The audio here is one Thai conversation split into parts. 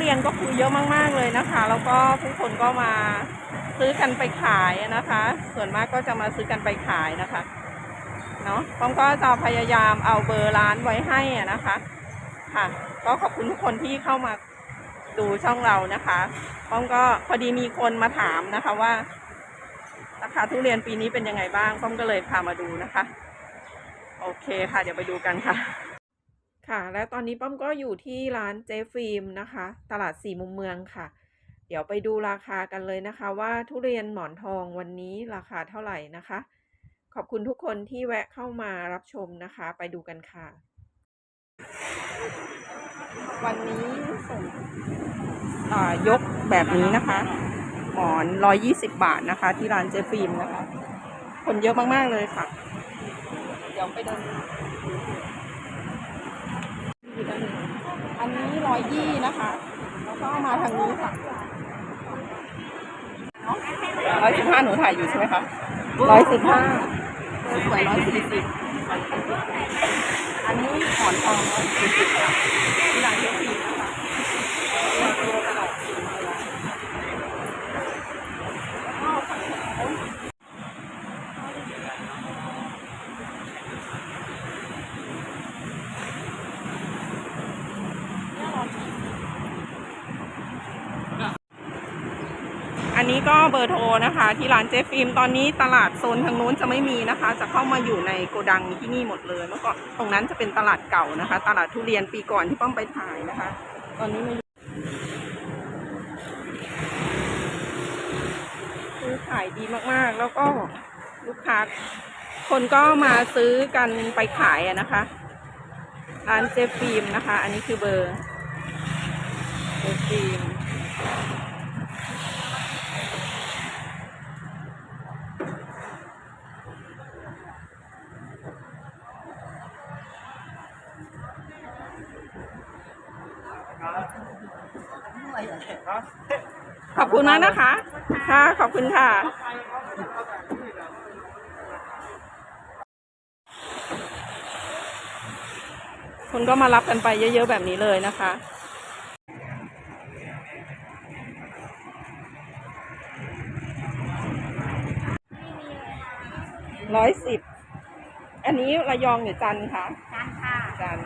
เรียนก็คือเยอะมาก ๆ เลยนะคะ แล้วก็ผู้คนก็มาซื้อกันไปขายนะคะ ส่วนมากก็จะมาซื้อกันไปขายนะคะเนาะป้อมก็จะพยายามเอาเบอร์ร้านไว้ให้นะคะ ค่ะ ก็ขอบคุณทุกคนที่เข้ามาดูช่องเรานะคะป้อมก็พอดีมีคนมาถามนะคะว่าราคาทุเรียนปีนี้เป็นยังไงบ้างป้อมก็เลยพามาดูนะคะ โอเคค่ะ เดี๋ยวไปดูกันค่ะ ค่ะ และตอนนี้ป้อมก็อยู่ที่ร้านเจฟิล์มนะคะ ตลาดสี่มุมเมืองค่ะ เดี๋ยวไปดูราคากันเลยนะคะ ว่าทุเรียนหมอนทองวันนี้ราคาเท่าไหร่นะคะ ขอบคุณทุกคนที่แวะเข้ามารับชมนะคะ ไปดูกันค่ะ วันนี้ส่งอ่ายกแบบนี้นะคะ หมอน 120 บาทนะคะ ที่ร้านเจฟิล์มนะคะ คนเยอะมาก ๆ เลยค่ะ เดี๋ยวไปเดินดูอยู่ด้านนี้ อันนี้ร้อยยี่นะคะแล้วก็มาทางนี้ค่ะร้อยสิบห้าหนูถ่ายอยู่ใช่ไหมคะร้อยสิบห้าสวยร้อยสี่สิบอันนี้หมอนทองร้อยสี่สิบที่ร้านเจฟิล์มนะคะตัวตลอดสี่เวลาแล้วก็ฝั่งโน้น อั นนี้ก็เบอร์โทรนะคะ ที่ร้านเจฟิล์มตอนนี้ตลาดโซนทางนู้นจะไม่มีนะคะ จะเข้ามาอยู่ในโกดังที่นี่หมดเลยเมื่อก่อนตรงนั้นจะเป็นตลาดเก่านะคะ ตลาดทุเรียนปีก่อนที่ป้อมไปถ่ายนะคะ ตอนนี้ไม่อยู่คือขายดีมากๆ แล้วก็ลูกค้าคนก็มาซื้อกันไปขายอะนะคะ ร้านเจฟิล์มนะคะ อันนี้คือเบอร์เจฟิล์ม ขอบคุณมากนะคะ ค่ะ ขอบคุณค่ะ คนก็มารับกันไปเยอะๆแบบนี้เลยนะคะร้อยสิบ อันนี้ระยองหรือจันทร์คะจานค่ะ จัน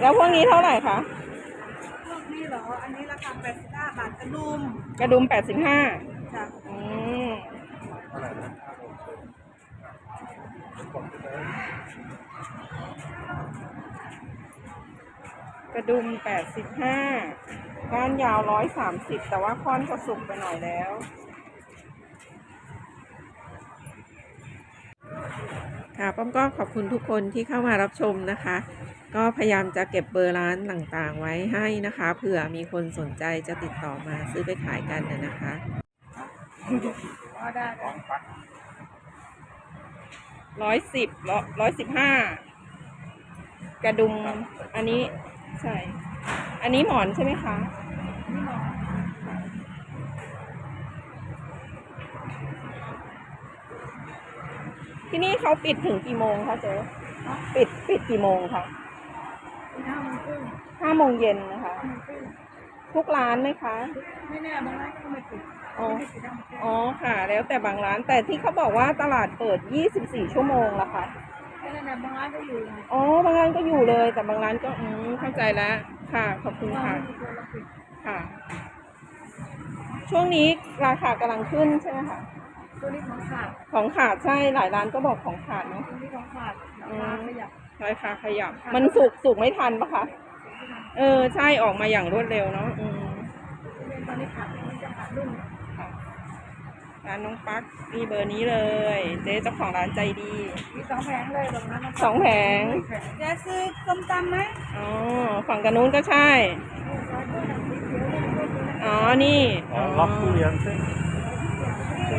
แล้วพวกนี้เท่าไหร่คะ พวกนี้เหรอ อันนี้ราคา85บาทกระดุมกระดุมแปดสิบห้าจ้ะอืมเท่าไหร่นะกระดุมแปดสิบห้าก้านยาวร้อยสามสิบแต่ว่าค่อนก็สุกไปหน่อยแล้ว ค่ะป้อมก็ขอบคุณทุกคนที่เข้ามารับชมนะคะ ก็พยายามจะเก็บเบอร์ร้านต่างๆ ไว้ให้นะคะ เผื่อมีคนสนใจจะติดต่อมาซื้อไปขายกันนะนะคะได้ร้อยสิบร้อยสิบห้ากระดุมอันนี้ใช่อันนี้หมอนใช่ไหมคะที่นี่เขาปิดถึงกี่โมงคะเจ๊ปิดปิดกี่โมงคะ ห้าโมงครึ่งห้าโมงเย็นนะคะห้าโมงครึ่งทุกร้านไหมคะ ไม่แน่บางร้านก็ไม่ปิดอ๋อไม่ปิดห้าโมงครึ่งอ๋อค่ะ แล้วแต่บางร้าน แต่ที่เขาบอกว่าตลาดเปิด 24 ชั่วโมงละค่ะไม่แน่บางร้านก็อยู่ไงอ๋อ บางร้านก็อยู่เลย แต่บางร้านก็อืมเข้าใจแล้ว ค่ะ ขอบคุณบางค่ะร้านมีคนละปิดค่ะ ช่วงนี้ราคากำลังขึ้นใช่ไหมคะ ตัวนี้ของขาดของขาดใช่ หลายร้านก็บอกของขาดเนาะตัวนี้ของขาดราคาประหยัด ราคาขยับ มันสุกสุกไม่ทันปะคะ เออ ใช่ออกมาอย่างรวดเร็วเนาะอืมตอนนี้ขาดมันจะขาดรุ่นค่ะร้านน้องปักมีเบอร์นี้เลย เจ๊เจ้าของร้านใจดี มีสองแผงเลยตรงนั้นนะสองแผงจะซื้อส้มตำไหมอ๋อฝั่งกันนู้นก็ใช่ อ๋อ นี่ อ๋อล็อกทุเรียนเส้นเ